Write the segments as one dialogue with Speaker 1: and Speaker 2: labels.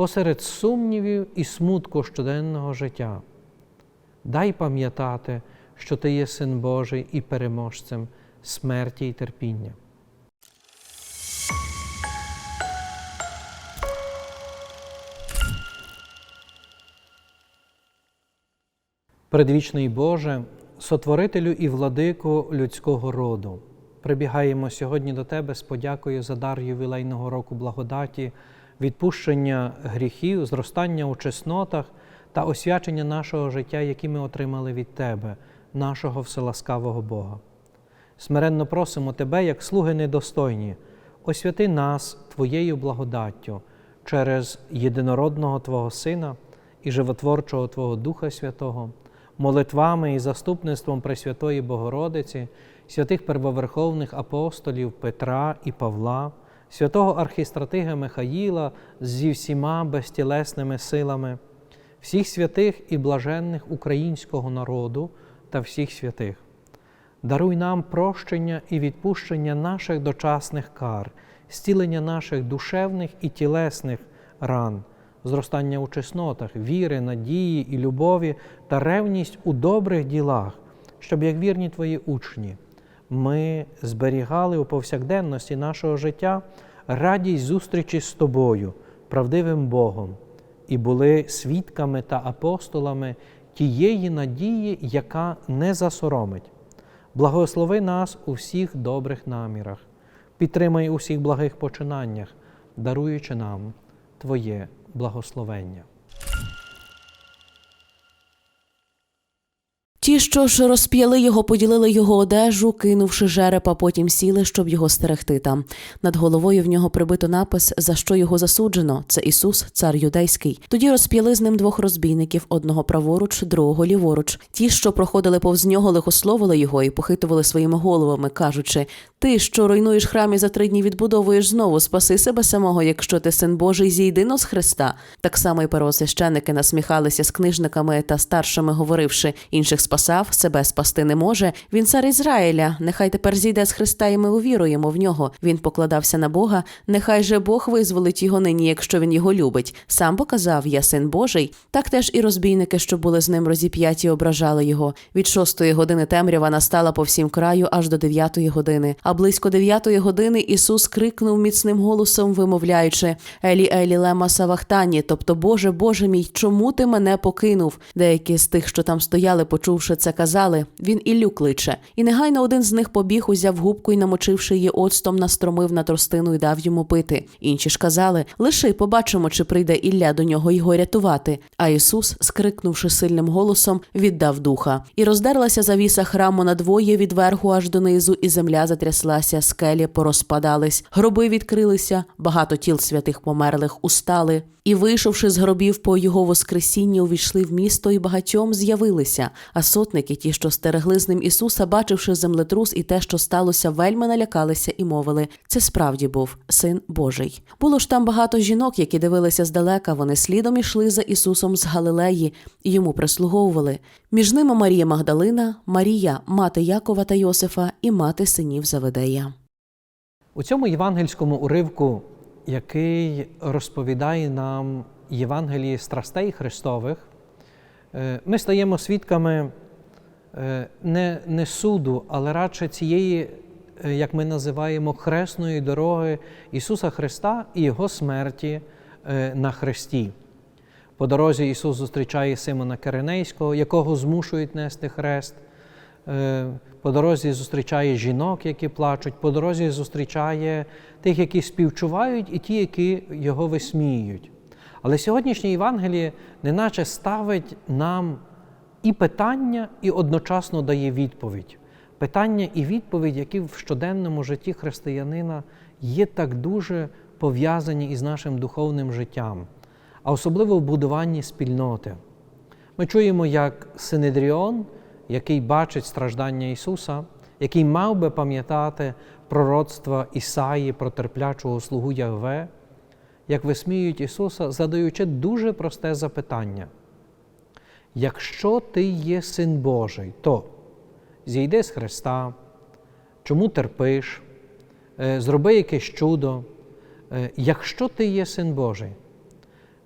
Speaker 1: посеред сумнівів і смутку щоденного життя. Дай пам'ятати, що Ти є Син Божий і переможцем смерті і терпіння. Предвічний Боже, сотворителю і владику людського роду, прибігаємо сьогодні до Тебе з подякою за дар ювілейного року благодаті, відпущення гріхів, зростання у чеснотах та освячення нашого життя, які ми отримали від Тебе, нашого вселаскавого Бога. Смиренно просимо Тебе, як слуги недостойні, освяти нас Твоєю благодаттю через єдинородного Твого Сина і животворчого Твого Духа Святого, молитвами і заступництвом Пресвятої Богородиці, святих первоверховних апостолів Петра і Павла, святого архістратига Михаїла зі всіма безтілесними силами, всіх святих і блаженних українського народу та всіх святих. Даруй нам прощення і відпущення наших дочасних кар, зцілення наших душевних і тілесних ран, зростання у чеснотах, віри, надії і любові та ревність у добрих ділах, щоб, як вірні Твої учні, ми зберігали у повсякденності нашого життя радість зустрічі з Тобою, правдивим Богом, і були свідками та апостолами тієї надії, яка не засоромить. Благослови нас у всіх добрих намірах, підтримай у всіх благих починаннях, даруючи нам Твоє благословення.
Speaker 2: Ті, що ж розп'яли його, поділили його одежу, кинувши жерепа, потім сіли, щоб його стерегти там. Над головою в нього прибито напис, за що його засуджено. Це Ісус, цар юдейський. Тоді розп'яли з ним двох розбійників: одного праворуч, другого ліворуч. Ті, що проходили повз нього, лихословили його і похитували своїми головами, кажучи: Ти, що руйнуєш храм і за три дні відбудовуєш знову, спаси себе самого, якщо ти син Божий, зійди но з Христа. Так само і первосвященники насміхалися з книжниками та старшими, говоривши інших спасав, себе спасти не може. Він цар Ізраїля. Нехай тепер зійде з Христа, і ми увіруємо в нього. Він покладався на Бога. Нехай же Бог визволить його нині, якщо він його любить. Сам показав, я син Божий. Так теж і розбійники, що були з ним розіп'яті, ображали його. Від шостої години темрява настала по всім краю аж до дев'ятої години. А близько дев'ятої години Ісус крикнув міцним голосом, вимовляючи: Елі Елі лема савахтані, тобто, Боже, Боже мій, чому ти мене покинув? Деякі з тих, що там стояли, почувши це, казали: Він Іллю кличе. І негайно один з них побіг, узяв губку і, намочивши її оцтом, настромив на тростину і дав йому пити. Інші ж казали: Лиши, побачимо, чи прийде Ілля до нього його рятувати. А Ісус, скрикнувши сильним голосом, віддав духа. І роздерлася завіса храму надвоє від верху аж донизу, і земля затряслася, скелі порозпадались, гроби відкрилися, багато тіл святих померлих устали. І, вийшовши з гробів по його воскресінні, увійшли в місто і багатьом з'явилися. А сотники, ті, що стерегли з ним Ісуса, бачивши землетрус і те, що сталося, вельми налякалися і мовили: це справді був син Божий. Було ж там багато жінок, які дивилися здалека. Вони слідом ішли за Ісусом з Галилеї і йому прислуговували. Між ними Марія Магдалина, Марія, мати Якова та Йосифа і мати синів Заведея.
Speaker 1: У цьому євангельському уривку, який розповідає нам Євангелії страстей Христових, е, ми стаємо свідками е, не, не суду, але радше цієї, е, як ми називаємо, хресної дороги Ісуса Христа і Його смерті на Христі. По дорозі Ісус зустрічає Симона Киринейського, якого змушують нести хрест. По дорозі зустрічає жінок, які плачуть, по дорозі зустрічає тих, які співчувають, і ті, які його висміюють. Але сьогоднішнє Євангеліє неначе ставить нам і питання, і одночасно дає відповідь. Питання і відповідь, які в щоденному житті християнина є так дуже пов'язані із нашим духовним життям, а особливо в будуванні спільноти. Ми чуємо, як Синедріон, який бачить страждання Ісуса, який мав би пам'ятати пророцтва Ісаї про терплячого слугу Ягве, як висміюють Ісуса, задаючи дуже просте запитання. Якщо ти є син Божий, то зійди з Христа, чому терпиш, зроби якесь чудо. Якщо ти є син Божий,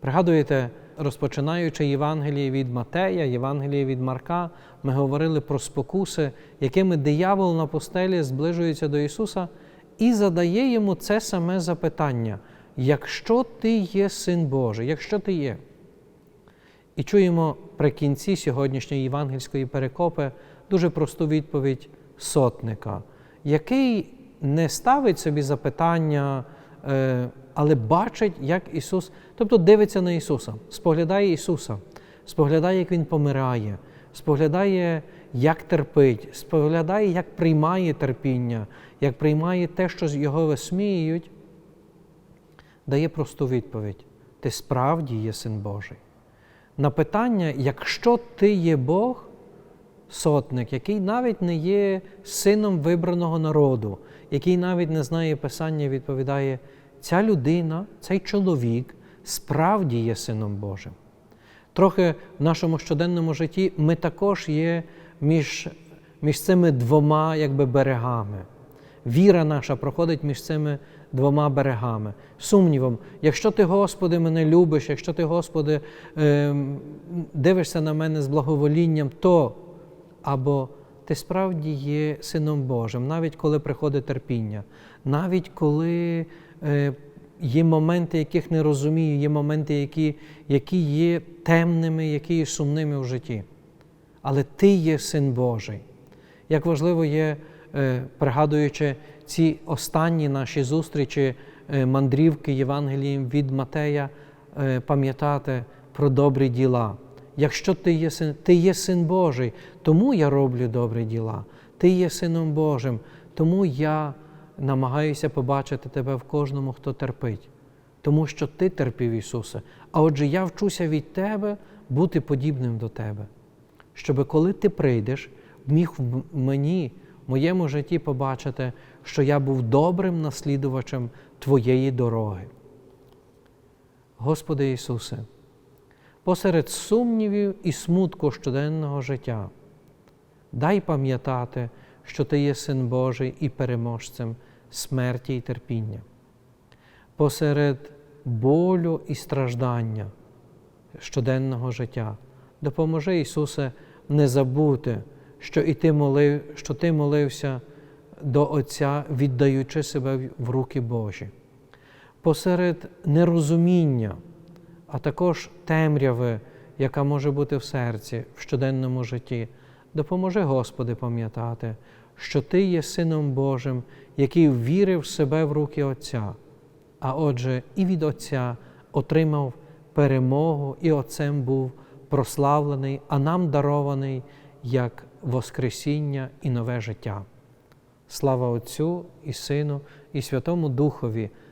Speaker 1: Пригадуєте, розпочинаючи Євангеліє від Матея, Євангеліє від Марка, ми говорили про спокуси, якими диявол на постелі зближується до Ісуса і задає йому це саме запитання: якщо ти є син Божий, якщо ти є. І чуємо при кінці сьогоднішньої євангельської перекопи дуже просту відповідь сотника, який не ставить собі запитання, але бачить, як Ісус, тобто дивиться на Ісуса, споглядає Ісуса, споглядає, як Він помирає, споглядає, як терпить, споглядає, як приймає терпіння, як приймає те, що його висміюють, дає просту відповідь: Ти справді є син Божий. На питання, якщо ти є Бог, сотник, який навіть не є сином вибраного народу, який навіть не знає Писання, відповідає, ця людина, цей чоловік справді є сином Божим. Трохи в нашому щоденному житті ми також є між, між цими двома якби, берегами. Віра наша проходить між цими двома берегами. Сумнівом, якщо ти, Господи, мене любиш, якщо ти, Господи, е, дивишся на мене з благоволінням, то або ти справді є сином Божим, навіть коли приходить терпіння, навіть коли е, є моменти, яких не розумію, є моменти, які, які є темними, які є сумними в житті. Але ти є син Божий. Як важливо є, е, пригадуючи ці останні наші зустрічі, е, мандрівки Євангелієм від Матея, е, пам'ятати про добрі діла. Якщо ти є син, ти є син Божий, тому я роблю добрі діла. Ти є сином Божим, тому я намагаюся побачити тебе в кожному, хто терпить, тому що ти терпів Ісусе. А отже, я вчуся від Тебе бути подібним до Тебе, щоб коли ти прийдеш, міг мені, в моєму житті побачити, що я був добрим наслідувачем Твоєї дороги. Господи Ісусе, посеред сумнівів і смутку щоденного життя, дай пам'ятати, що Ти є Син Божий і переможцем смерті і терпіння. Посеред болю і страждання щоденного життя. Допоможи, Ісусе, не забути, що і ти молив, що Ти молився до Отця, віддаючи себе в руки Божі. Посеред нерозуміння, а також темряви, яка може бути в серці, в щоденному житті, допоможи, Господи, пам'ятати, що Ти є Сином Божим, який вірив себе в руки Отця, а отже, і від Отця отримав перемогу, і Отцем був прославлений, а нам дарований як Воскресіння і нове життя. Слава Отцю і Сину, і Святому Духові,